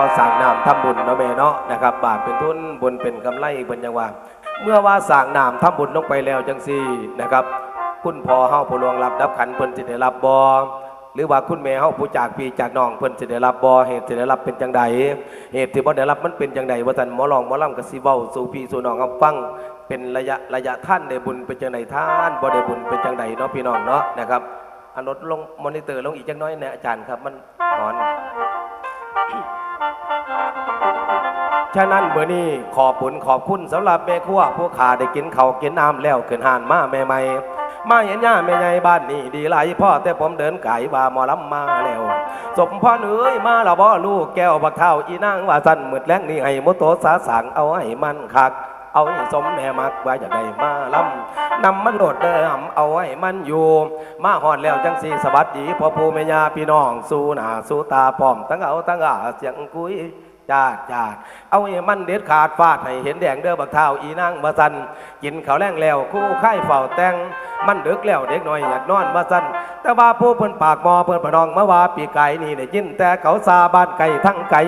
ก็สั่งน้ำทำบุญเนาะแม่เนาะนะครับบาปเป็นทุนบุญเป็นกำไรเพิ่นยังว่า เมื่อว่าสั่งน้ำทำบุญลงไปแล้วจังซี่นะครับ คุณพ่อเฮาผู้ลวงรับดับขันเพิ่นสิได้รับบ่หรือว่าคุณแม่เฮาผู้จากพี่จากน้องเพิ่นสิได้รับบ่เหตุสิได้รับเป็นจังใดเหตุที่บ่ได้รับมันเป็นจังใดว่าท่านหมอรองหมอลำก็สิเว้าสู่พี่สู่น้องเอาฟังเป็นระยะระยะท่านได้บุญเป็นจังใดท่านบ่ได้บุญเป็นจังใดเนาะพี่น้องเนาะนะครับอันลดลงมอนิเตอร์ลงอีกจักน้อยนะอาจารย์ครับมันหอน ฉะนั้นเบอร์นี้ขอบบุญขอบคุณสำหรับแม่ครัวผู้ขาได้กินเขาวกินน้ำแล้วขึ้นหานมาใหม่ๆมาเห็นย่าแม่ใหญ่บ้านนี่ดีหลายพ่อแต่ผมเดินไก่ว่าหมอลำมาแล้วสมพ่อเนื้อยมาละบ่ลูกแก้วบักเท่าอีนางว่าสั้นมืดแรงนี่ให้มุโตสาสางเอาให้มันคักเอาให้สมแม่มักว่าจะได้มาลำนำมันโหลดเดิมเอาให้มันอยู่ มาหอดแล้วจังสีสวัสดีพ่อปู่แม่ยาพี่น้อง สู้หน้าสู้ตาพร้อม ตั้งเอาตั้งอาเสียงคุย จาดจาเอาให้มันเด็ดขาดฟาดให้เห็นแดงเด้อบักเท้าอีนางบาสันกินข้าวแรงแล้วคู่ไข่เฝ้าแตงมันดึกแล้วเด็กน้อยอยากนอนบาสันแต่ว่าผู้เพิ่นปากมอเพิ่นปนองมาว่าปีไก่นี่ได้ยินแต่เขาซาบ้านไก่ทั้งไก่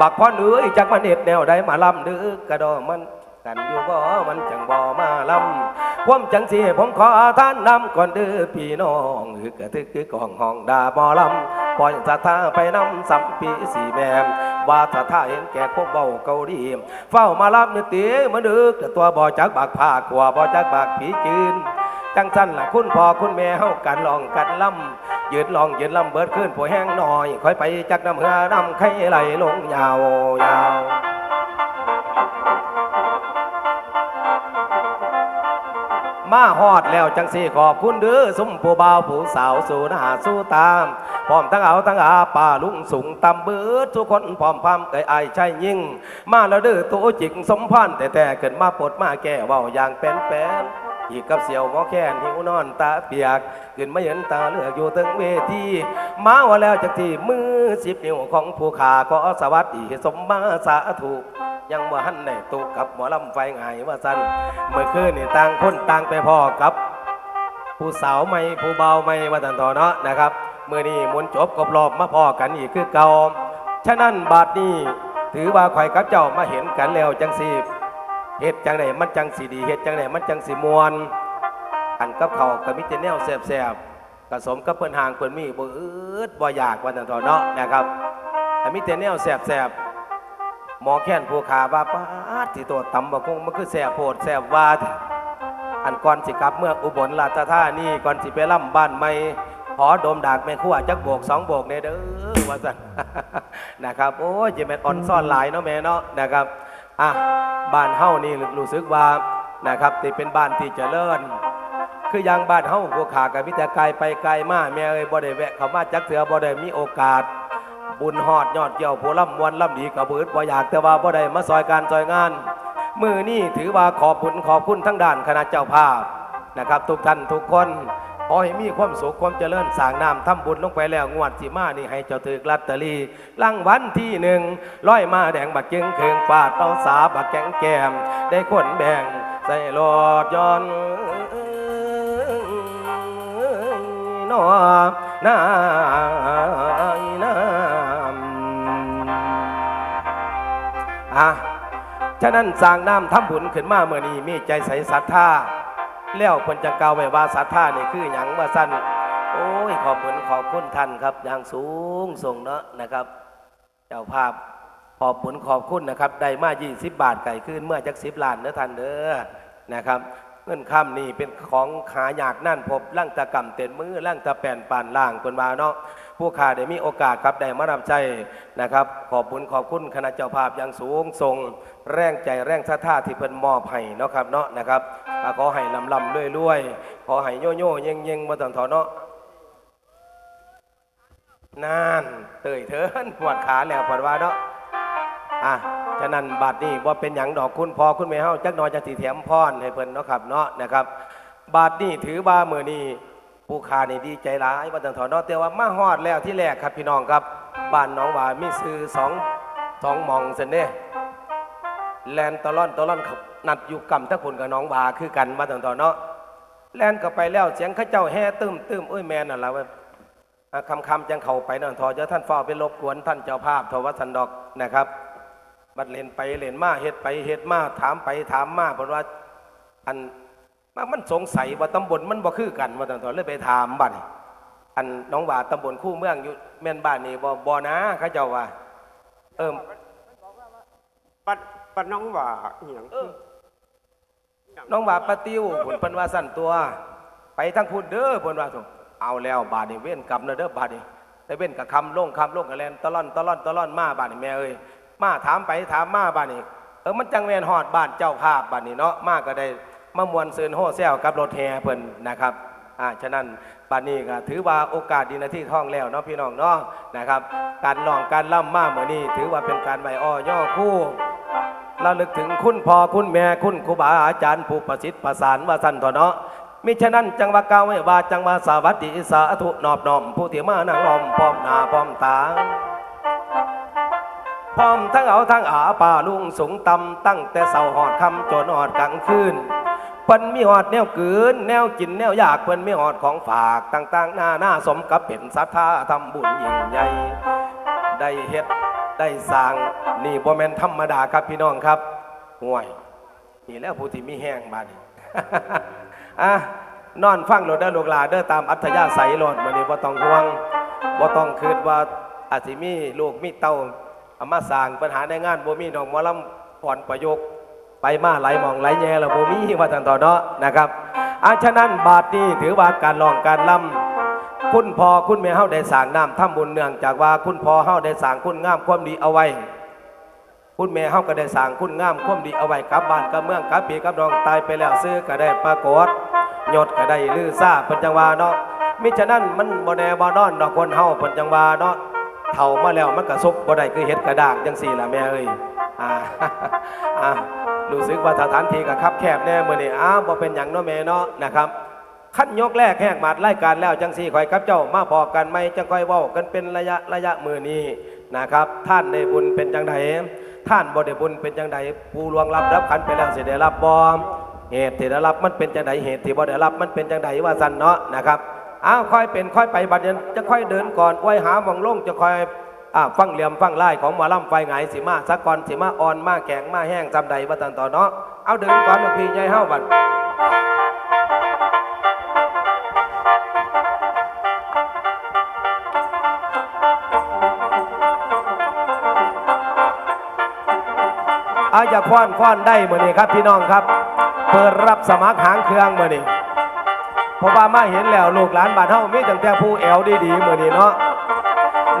บักพ่อเนื้อจักมันเห็ดแนวใดมาลำดึกกระดอมันกันอยู่บ่ มันจังบ่มาลำควมจังสีผมขอท่านนำก่อนเด้อพี่น้องคือกระทึกคือกองห้องดาบ่ลำ ปล่อยสัทธาไปนำสัมปีสีแมมว่าสะท่าเห็นแก่พวกเบาเกาหลีเฝ้ามารับนึกตีมาดึกแต่ตัวบ่จักบากผ้ากัวบ่จักบากผีจืนจังสั้นล่ะคุณพ่อคุณแม่เฮากันลองกันล่ำยืนลองยืนล่ำเบิดขึ้นผัวแห้งหน่อยค่อยไปจักน้ำเหือน้ำไข่ไหลลงยาวยาว มาฮอดแล้วจังสีขอบคุณเด้อสมผู้บ่าวผู้สาวสู่หน้าสู่ตามพร้อมทั้งเอาทั้งอาป่าลุงสูงตำเบิดทุกคนพร้อมพร้อมเอ่ไอายใช่ยิ่ง มาแล้วเด้อตัวจิกสมพันธ์แต่แต่เกิดมาปดมาแก่เว้าอย่างเป็นแปนอีกกับเสียวหมอแค้นหิวนอนตาเปียกขึ้นมาเห็นตาเลือกอยู่ตึงเวทีมาว่าแล้วจากที่มือสิบนิ้วของผู้ขาขอสวัสดีสมมาสาธุ ยังว่หันในตุกกับหมอลำไฟไงายว่าสันเมื่อคืนนี่ต่างคนต่างไปพ่อกับ ผู้สาวไม่ผู้เบาไม่ว่าตันต่อเนาะนะครับเมื่อนี้มุนจบกบรอบมาพ่อกันอีกคือเก่าฉะนั้นบาดนี้ถือว่าข่อยกับเจ้ามาเห็นกันแล้วจังสีเฮ็ดจังไดมันจังสีดีเฮ็ดจังไดมันจังสีมวนอันกับเขากับมิเตแนวแสบๆกสมกับเพิ่อนห่างเพิ่นมีบ่อืดบ่อยากว่าตันต่อเนาะนะครับมิเตแนวแสบๆ หมอแค้นผู้ขาว่าป้าที่ตัวตำบักคงมันคือแสบโพดแสบวาแท้อันก่อนสิกลับเมืองอุบลราชธานีก่อนสิไปล่ำบ้านใหม่ขอดมดากแม่ขั้วจักโบกสองโบกในเด้อว่าสันนะครับ โอ้ยจะแม่อ่อนซ่อนหลายเนาะแม่เนาะนะครับอะบ้านเฮานี่รู้สึกว่านะครับที่เป็นบ้านที่เจริญคืออย่างบ้านเฮาพวกขากับมิตรไกลไปไกลมาแม่เอ้ยบ่ได้แวะเข้ามาจักเถือบ่ได้มีโอกาส บุญฮอดยอดเกี่ยวผู้ล่ำมวลล่ำดีกับเบิดบ่อยากแต่ว่าบ่ได้มาซอยการซอยงาน มือนี่ถือว่าขอบคุณขอบคุณทั้งด้านคณะเจ้าภาพนะครับ ทุกท่านทุกคนขอให้มีความสุขความเจริญสร้างน้ำทำบุญลงไปแล้วงวดสีมานี่ให้เจ้าถือลัตเตอรี่รางวัลที่หนึ่งร้อยมาแดงบักจึงเคืองฟาดเอาสาบักแกงแกม ได้คนแบ่งใส่รถยนต์นอนาน้ำ อะฉะนั้นสร้างน้ำทำบุญขึ้นมาเมื่อนี้มีใจใสศรัทธาแล้วเพิ่นจังกล่าวไว้ว่าศรัทธานี่คือหยังว่าสั้นโอ้ยขอบคุณขอบคุณท่านครับ อย่างสูงส่งเนาะนะครับ เจ้าภาพขอบคุณขอบคุณนะครับได้มา20บาทไก่ขึ้นเมื่อจักสิบล้านเด้อท่านเด้อนะครับ เงินคำนี่เป็นของขายากนั่นพบร่างตะกำเต็นมือร่างตะแป่นปานล่างคนมาเนาะ ผู้ขาได้มีโอกาสครับได้มานำใจนะครับ ขอบคุณขอบคุณคณะเจ้าภาพอย่างสูงส่งแรงใจแรงศรัทธาที่เพิ่นมอบให้เนาะครับเนาะนะครับขอให้ลำลำรวยรวยๆขอให้โยโย่เย่งเย่งมาตอนถอเนาะนั่นเตยเถินปวดขาแล้วปวดว่าเนาะอะฉะนั้นบัดนี้ว่าเป็นอย่างดอกคุณพอคุณแม่เฮาจักหน้อยจะสิเถียมพรให้เพิ่นเนาะครับเนาะนะครับบาดนี้ถือว่ามื้อนี้ ผู้ค้านี่ดีใจหลายว่าตั้งถอนเนาะแต่ว่ามาฮอดแล้วที่แรกครับพี่น้องครับบ้านหนองหวายมีซื้อสองสองมองเสนเด้แลนตะล่อนตะล่อนขับนัดอยู่กำตะพุ่นกับน้องหวาคือกันว่าตั้งถอนเนาะแลนก็ไปแล้วเสียงเขาเจ้าแห่ตึมตึมโอ้ยแม่นน่ะละเว้ยอะคำคำจังเข้าไปนั่นทอเจ้าท่านเฝ้าไปรบกวนท่านเจ้าภาพทวัสันดอกนะครับ บัดเล่นไปเล่นมาเฮ็ดไปเฮ็ดมาถามไปถามมาเพราะว่าอัน มามันสงสัยว่าตำบลมันบ่คือกันว่าตอนตอนเลยไปถามบัดนี้อันน้องว่าตำบลคู่เมืองอยู่แม่นบ้านนี่บ่บ่นะเขาเจ้าว่า เอิมปัดปัดน้องว่าอหย่างเออน้องว่าปะติวผลเพิ่นว่าสั่นตัว ไปทั้งพูดเด้อเพิ่นว่าส่งเอาแล้วบาดนี้เว้นกรรมแล้วเด้อบาดนี้แต่เว้นกับคำลงคำลงกับแลนตะล่อนตะล่อนตะล่อนมาบาดนี้แม่เอ้ยมาถามไปถามมาบาดนี้เออมันจังแม่นฮอดบ้านเจ้าภาพบาดนี้เนาะมาก็ได้ มามวนเซินโฮแซวกับรถแห่เพิ่นนะครับอ่าฉะนั้นบาดนี้ก็ถือว่าโอกาสดีนะที่ท่องแล้วเนาะพี่น้องเนาะนะครับ การร้องการล่ำมาเมื่อนี้ ถือว่าเป็นการไหวอ้อย่อคู่ระลึกถึงคุณพ่อคุณแม่คุณครูบาอาจารย์ผู้ประสิทธิ์ประสานว่าสั่นต่อเนาะมิฉะนั้นจังว่าเก้าวไว้ว่าจังว่าสวัสดีสาธุนอบน้อมผู้ที่มานั่งล้อมพร้อมหน้าพร้อมตาพร้อมทั้งเอาทั้งอาป่าลุงสูงต่ำตั้งแต่เสาหอดคำจนหอดกลางคืน เพิ่นมีหอดแนวกืนแนวกินแนวอยากเพิ่นมีหอดของฝากต่างๆหน้าหน้าสมกับเป็นศรัทธาทำบุญยิ่งใหญ่ได้เฮ็ดได้สร้างนี่บ่แม่นธรรมดาครับพี่น้องครับห่วย นี่แล้วผู้ที่มีแห้งบาดอะนอนฟังโลดเด้อลูกหลานเด้อตามอัธยาศัยโลดมื้อนี้บ่ต้องห่วงบ่ต้องคิดว่าอาจสิมีลูกมีเต้าเอามาสร้างปัญหาในงานบ่มีดอกหมอลำผ่อนประโยค ไปมาไหลมองไหลแย่แล้วบ่มีว่าจังต่อเนาะนะครับอาฉะนั้นบาดนี้ถือว่าการร้องการล่ำคุณพ่อคุณแม่เฮาได้สร้างน้ำทำบุญเนื่องจากว่าคุณพ่อเฮาได้สร้างคุณงามความดีเอาไว้ คุณแม่เฮาก็ได้สร้างคุณงามความดีเอาไว้กลับบ้านกับเมืองกับพี่กับน้องตายไปแล้วซื้อก็ได้ปรากฏยศก็ได้ลือซ่าเพิ่นจังวาเนาะมิฉะนั้นมันบ่แน่บ่นอนดอกคนเฮาเพิ่นจังวาเนาะเฒ่ามาแล้วมันก็สุกบ่ได้คือเฮ็ดกระด้างจังซี่ล่ะแม่เอ้ยอ่าอ่า รู้สึกว่าสถานที่ก็คับแคบแน่มื้อนี้อ้าวบ่เป็นหยังนาะแม่เนาะนะครับขั้นยกแรกแหกหมัดไล่การแล้วจังสี่ข่อยครับเจ้ามาพอกันไหมจังคอยเว้ากันเป็นระยะระยะมือนี้นะครับ ท่านได้บุญเป็นจังไดท่านบ่ได้บุญเป็นจังไดผู้ลวงรับรับขันไปแล้วเสิได้รับบอมเหตุที่ได้รับมันเป็นจังไดเหตุที่บ่ได้รับมันเป็นจังไดว่าสันเนาะนะครับอ้าวค่อยเป็นค่อยไปบัดเดี๋ยวจะค่อยเดินก่อนไว้หาหมองลงจะค่อย ฟังเหลี่ยมฟังไล่ของหมอลำไฟหงสิมาสักก่อนสิมาอ่อนมาแข็งมาแห้งจำใดว่าตันต่อเนาะเอาเดินก่อนลูกพี่ใหญ่เฮาบัดอาจะฟ้อนฟ้อนได้เมื่อนี้ครับพี่น้องครับ เปิดรับสมัครหางเครื่องเมื่อนี้เพราะว่ามาเห็นแล้วลูกหลานบ้านเฮามีตั้งแต่ผู้แอวดีๆเมื่อนี้เนาะ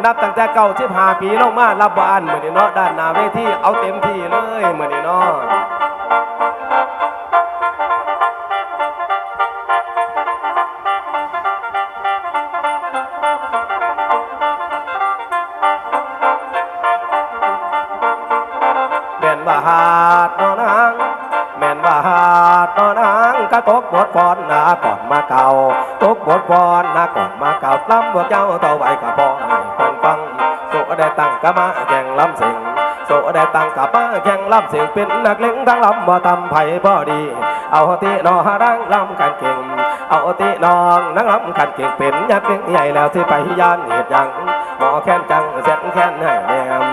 นับตั้งแต่เก่าสิบหาปีลงมารับบ้านเหมือนเนาะด้านหน้าเวทีเอาเต็มที่เลยเหมือนเนาะแม่นว่าหาดนอนางแม่นว่าหาดนอนางก็ตกบทฟอนนาก่อนมาเก่าตกบทฟอนนาก่อนมาเก่าลำบวกเจ้าเต่าไว้กับพ่อ ด้ตังกะมาแข่งลำสิงโซได้ตังกะมาแข่งลำสิงเป็นนักเล่งทั้งลำบ่ตำไผ่บ่ดี เอาที่นอดังลำกันเก่ง เอาที่นองนังลำกันเก่งเป็นยักษ์เก่งใหญ่แล้วที่ไปยานเหตุยังหมอแค้นจังเสียงแค้นให้แนม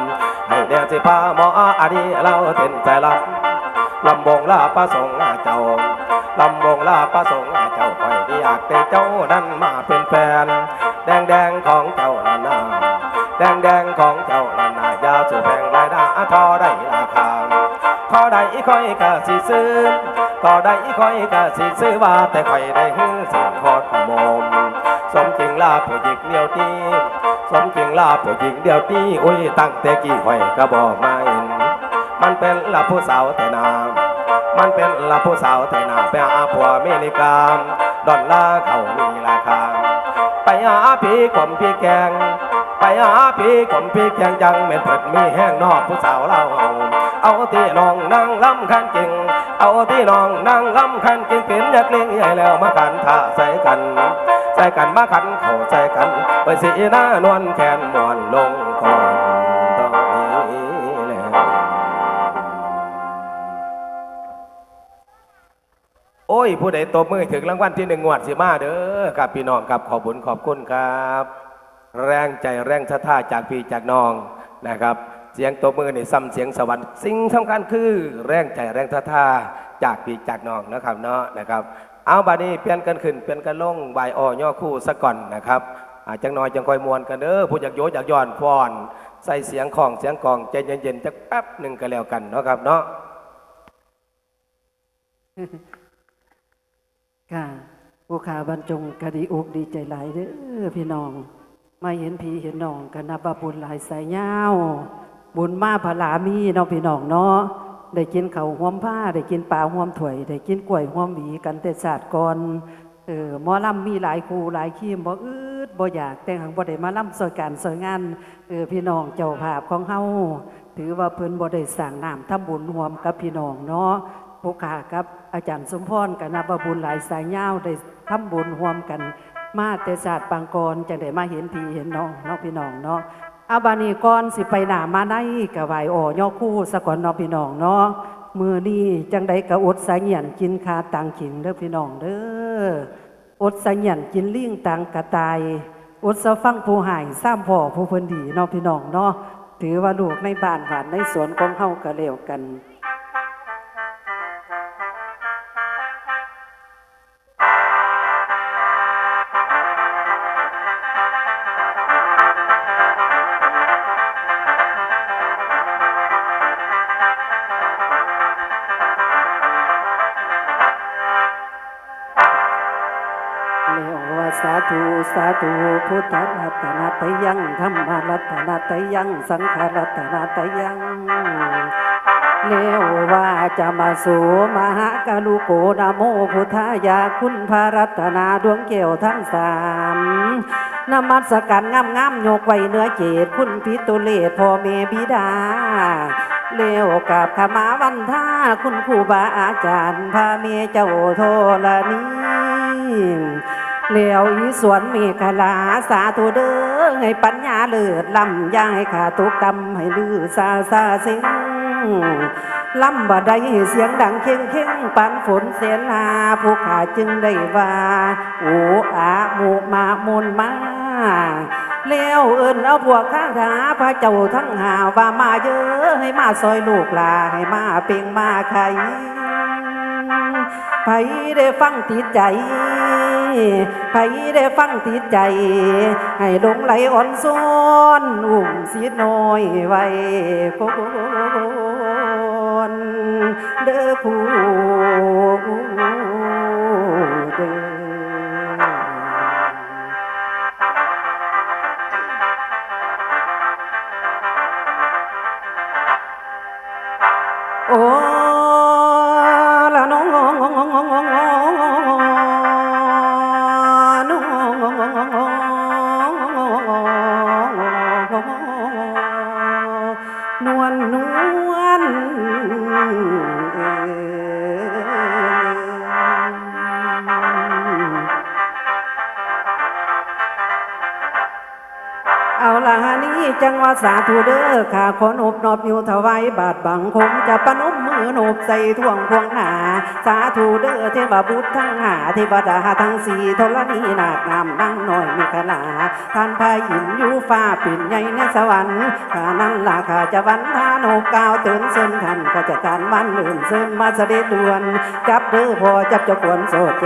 ให้แนมสิพาหมออันนี้เราเต้นใจลำลำบงลาประสงค์เจ้าลำบงลาประสงค์เจ้าคอยที่อยากได้เจ้านั้นมาเป็นแฟน แดงแดงของเจ้านานา แดงแดงของเจ้านานนายาสู่แพงรายได้ทอได้ราคาทอได้ค่อยกะสิซื้อต่อได้ค่อยกะสิซื้อว่าแต่ค่อยได้หื้อสิ่งคตรขมมสมจริงลาผู้หญิงเดียวนี้ สมจริงลาผู้หญิงเดียวนี้อุ้ยตั้งแต่กี่ไว้ก็บอกมาเห็นมันเป็นละผู้สาวแต่นามมันเป็นละผู้สาวแต่นามไปหาผัวเมริกาดอลลาร์เขามีราคาไปหาผีขมผีแกง ไปหาผีขมผีแกงจังเม็ดเผิดมีแห้งนอกผู้สาวเล่าเอาเอาที่น้องนั่งล้ำคันจริง เอาที่น้องนั่งล้ำคันจริงเป็นยักเลี้ยงใหญ่แล้วมากันท่าใส่กัน ใส่กันมาขันเข้าใส่กันไปสีหน้านวลแขนมวนลงก่อนตอนนี้แหละโอ้ยผู้ใดตบมือถึงรางวัลที่หนึ่งงวดสิมาเด้อครับพี่น้องครับขอบุญขอบคุณครับ แรงใจแรงศรัทธาจากพี่จากน้องนะครับ เสียงตบมือนี่ซ้ำเสียงสวรรค์สิ่งสำคัญคือแรงใจแรงท่าทาจากปีกจากน้องนะครับเนาะนะครับ เอาบาดนี้เปลี่ยนกันขึ้นเปลี่ยนกันลงใบอ้อย่อคู่ซะก่อนนะครับอาจังน้อยจังคอยมวนกันเด้อผู้อยากโยอยากย้อนพรใส่เสียงของเสียงกองใจเย็นๆจักแป๊บหนึ่งก็แล้วกันเนาะครับเนาะค่ะผู้ขาบรรจงกะดีอกดีใจหลายเด้อพี่น้อง มาเห็นผีเห็นน้องกันนับว่าบุญหลายสายยาวบุญมาพลามีเนาะพี่น้องเนาะได้กินเขาห่วมผ้าได้กินปลาห่วมถ้วยได้กินกล้วยห่วมหวีกันแต่ศาสตร์ก่อนเออหมอลำมีหลายครูหลายขีมบ่อืดบ่อยากแต่หังบ่ได้มาลำซอยการซอยงานเออพี่น้องเจ้าภาพของเฮาถือว่าเพิ่นบ่ได้สร้างน้ำทำบุญร่วมกับพี่น้องเนาะผู้ขากับอาจารย์สมพรกับนับบุญหลายสายยาวได้ทำบุญร่วมกัน มาแต่ศาสตร์ปางกรจังได้มาเห็นพี่เห็นน้องเนาะพี่น้องเนาะอาบานีก่อนสิไปหนามาในกะไหวอ่อย่อคู่สะก่อนเนาะพี่น้องเนาะมือนี้จังได้กะอดสายเหยียนกินคาตังขิงเด้อพี่น้องเด้ออดสายเหยียนกินลิงตังกะตายอดสะฟังผู้หายซ้ำพ่อผู้เพิ่นดีเนาะพี่น้องเนาะถือว่าลูกในบ้านหวานในสวนของเฮาก็แล้วกัน ธุสาธุพุทธรัตนาตยังธรรมรัตนาตยังสังฆรัตนาตยังแล้วว่าจะมาสู่มหากลุโกนะโมพุทธายาคุณพระรัตนาดวงแก้วทั้งสามนมัสการงามงามโยกไว้เนื้อเจตคุณพิตุเลศพ่อเมบิดาเลวกับขมาวันท่าคุณครูบาอาจารย์พาเมีเจ้าโทลนี เลี้ยวอีสวนมีคลาสาธุเด้อให้ปัญญาเลิศลำย่าให้ขาตุกกำให้ลือซาซาสิงลำบ่ได้เสียงดังเข่งเข่งปันฝนเสนาผู้ขาจึงได้ว่าโอ้อาหมูมามุนมาแล้วเอินเอาพวกข้างถาพระเจ้าทั้งหาว่ามาเยอะให้มาซอยลูกหลาให้มาเป่งมาไข่ไผได้ฟังติดใจ ไผได้ฟังติดใจ ให้หลงไหลอ่อนซ้อนอุ่มสีน้อยไว้คนเด้อผู้เด้อโอ้ เอาละนี่จังว่าสาธุเด้อข้าขอนอบนอบอยู่ถวายบาทบังคงจะประนมมือนบใส่ท่วงพวงหนา สาธุเด้อเทวบุตรทั้งหาเทวดาทั้งสี่ธรณีนาคงามนั่งหน่อยมีขลาท่านพายินอยู่ฟ้าปิ่นใหญ่ในสวรรค์ข้านั้นล่ะข้าจะวันทานกกาวเตือนเส้นท่านก็จะการวันลื่นเส้นมาเสด็จด่วน จับเด้อพอจับเจะกวนโสด